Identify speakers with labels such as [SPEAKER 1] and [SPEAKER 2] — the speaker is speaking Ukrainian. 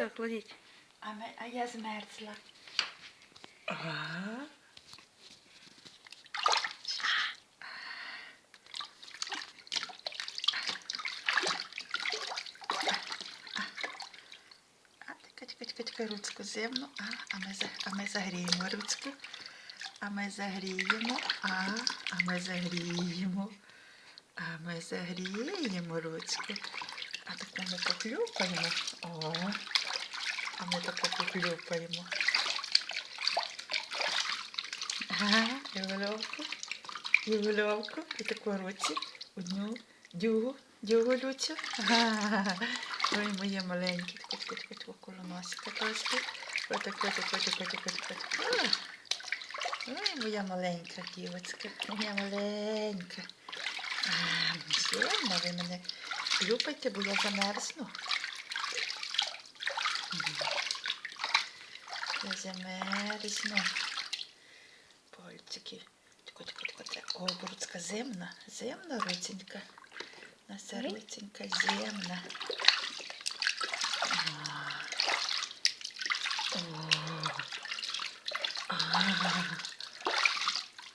[SPEAKER 1] Так, кладіть.
[SPEAKER 2] А, ми, а я змерзла. Ага. Чекай, руцьку зимну. А, а, ми, а ми загріємо руцьку. А ми загріємо, а, а ми загріємо. А ми загріємо руцьку. А так ми поклюпаємо. О, а ми тако поклюпаємо. Ага, і головку, і головку, і таку руці. Одну, дюгу, дюгу Люцю. Ага. Ой, моє маленьке, тако, тако, коло носика трошки. Тако. Ой, моя маленька дівочка, моя маленька. А, Сильно ви мене клюпайте, бо я замерзну. Я замерзну. Пальчики. Тихо, тихо, тихо. Це обручка земна. Земна, руценька. Наша
[SPEAKER 1] Ой.